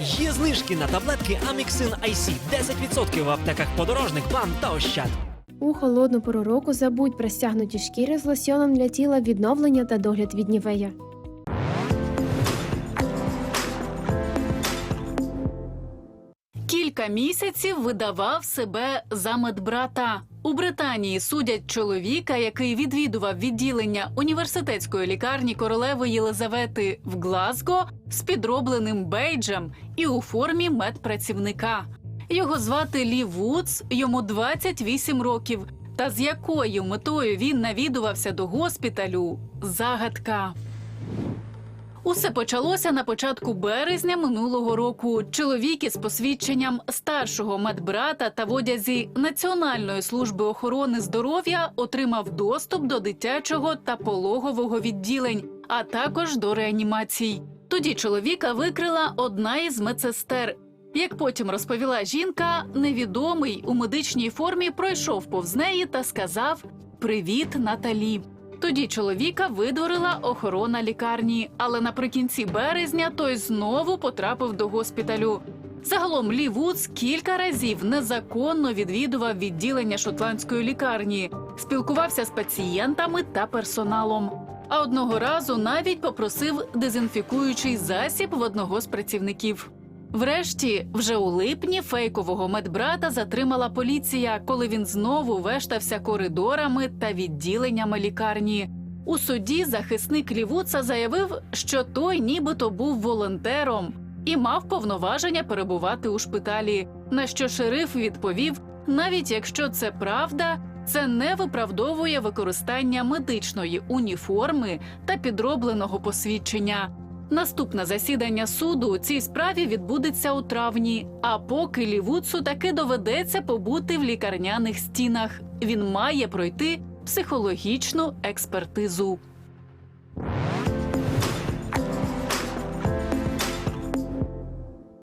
Є знижки на таблетки Аміксин IC 10% в аптеках подорожник, бам та ощад. У холодну пору року забудь про стягнуті шкіри з лосьоном для тіла відновлення та догляд від нівея. Кілька місяців видавав себе за медбрата. У Британії судять чоловіка, який відвідував відділення університетської лікарні королеви Єлизавети в Глазго з підробленим бейджем і у формі медпрацівника. Його звати Лі Вудс, йому 28 років. Та з якою метою він навідувався до госпіталю? Загадка. Усе почалося на початку березня минулого року. Чоловік із посвідченням старшого медбрата та в одязі Національної служби охорони здоров'я отримав доступ до дитячого та пологового відділень, а також до реанімацій. Тоді чоловіка викрила одна із медсестер. Як потім розповіла жінка, невідомий у медичній формі пройшов повз неї та сказав Привіт, Наталі. Тоді чоловіка видворила охорона лікарні, але наприкінці березня той знову потрапив до госпіталю. Загалом Лі Вудс кілька разів незаконно відвідував відділення шотландської лікарні, спілкувався з пацієнтами та персоналом. А одного разу навіть попросив дезінфікуючий засіб в одного з працівників. Врешті, вже у липні фейкового медбрата затримала поліція, коли він знову вештався коридорами та відділеннями лікарні. У суді захисник Лівуца заявив, що той нібито був волонтером і мав повноваження перебувати у шпиталі. На що шериф відповів: навіть якщо це правда, це не виправдовує використання медичної уніформи та підробленого посвідчення. Наступне засідання суду у цій справі відбудеться у травні. А поки Лівуцу таки доведеться побути в лікарняних стінах. Він має пройти психологічну експертизу.